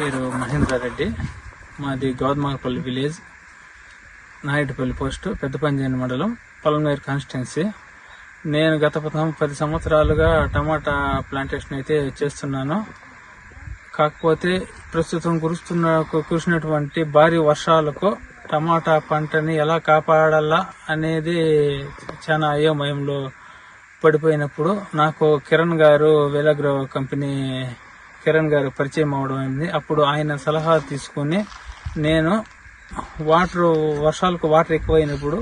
పేరు మహేంద్రారెడ్డి మాది Gaudamarpalli village. Nayudupalli post Peddapanjani మండలం పొలంనేరు కాన్స్టిట్యున్సీ. నేను గత పది సంవత్సరాలుగా టమాటా ప్లాంటేషన్ అయితే చేస్తున్నాను. కాకపోతే ప్రస్తుతం కురుస్తున్న కురిసినటువంటి భారీ వర్షాలకు టమాటా పంటని ఎలా కాపాడాలా అనేది చాలా అయోమయంలో పడిపోయినప్పుడు నాకు కిరణ్ గారు వేలగ్రో కంపెనీ కిరణ్ గారు పరిచయం అవడం అయింది. అప్పుడు ఆయన సలహా తీసుకుని నేను వాటర్ వర్షాలకు వాటర్ ఎక్కువైనప్పుడు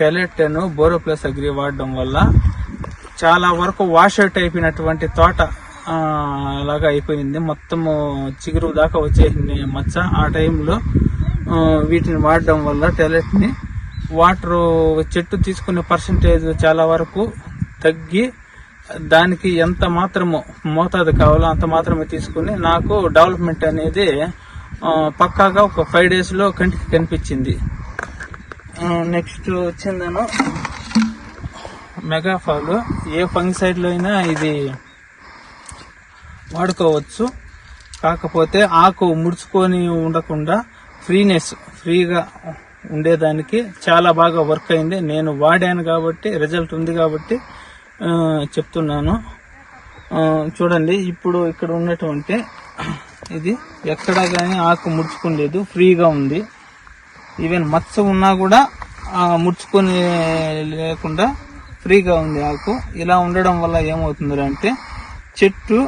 టెలెట్టను బోరో ప్లస్ అగ్రి వాడడం వల్ల చాలా వరకు వాష్ అవుట్ అయిపోయినటువంటి తోట లాగా అయిపోయింది. మొత్తము చిగురు దాకా వచ్చేసింది మచ్చ. ఆ టైంలో వీటిని వాడడం వల్ల టెలెట్ని వాటరు వాటర్ చెట్టు తీసుకునే పర్సంటేజ్ చాలా వరకు తగ్గి దానికి ఎంత మాత్రము మోతాదు కావాలో అంత మాత్రమే తీసుకుని నాకు డెవలప్మెంట్ అనేది పక్కాగా ఒక ఫైవ్ డేస్లో కంటికి కనిపించింది. నెక్స్ట్ వచ్చిందను మెగాఫాల్ ఏ ఫంగిసైడ్లో అయినా ఇది వాడుకోవచ్చు. కాకపోతే ఆకు ముడుచుకొని ఉండకుండా ఫ్రీనెస్ ఫ్రీగా ఉండేదానికి చాలా బాగా వర్క్ అయింది. నేను వాడాను కాబట్టి రిజల్ట్ ఉంది కాబట్టి చెప్తున్నాను. చూడండి ఇప్పుడు ఇక్కడ ఉన్నటువంటి ఇది ఎక్కడా కానీ ఆకు ముడుచుకోలేదు ఫ్రీగా ఉంది. ఈవెన్ మచ్చ ఉన్నా కూడా ముడుచుకొని లేకుండా ఫ్రీగా ఉంది ఆకు. ఇలా ఉండడం వల్ల ఏమవుతుంది అంటే చెట్టు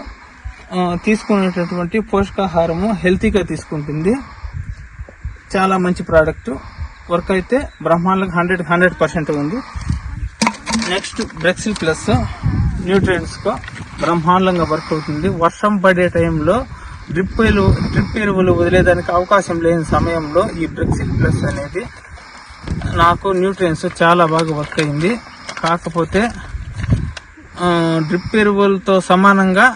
తీసుకునేటటువంటి పోషకాహారము హెల్తీగా తీసుకుంటుంది. చాలా మంచి ప్రోడక్ట్. వర్క్ అయితే బ్రహ్మాండంగా హండ్రెడ్ హండ్రెడ్ పర్సెంట్ ఉంది. నెక్స్ట్ బ్రెక్సిల్ ప్లస్ న్యూట్రియన్స్కు బ్రహ్మాండంగా వర్క్ అవుతుంది. వర్షం పడే టైంలో డ్రిప్ ఎరువు డ్రిప్ ఎరువులు వదిలేదానికి అవకాశం లేని సమయంలో ఈ బ్రెక్సిల్ ప్లస్ అనేది నాకు న్యూట్రియన్స్ చాలా బాగా వర్క్ అయింది. కాకపోతే డ్రిప్ ఎరువులతో సమానంగా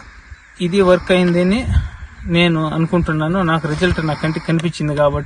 ఇది వర్క్ అయిందని నేను అనుకుంటున్నాను. నాకు రిజల్ట్ నా కంటికి కనిపించింది కాబట్టి.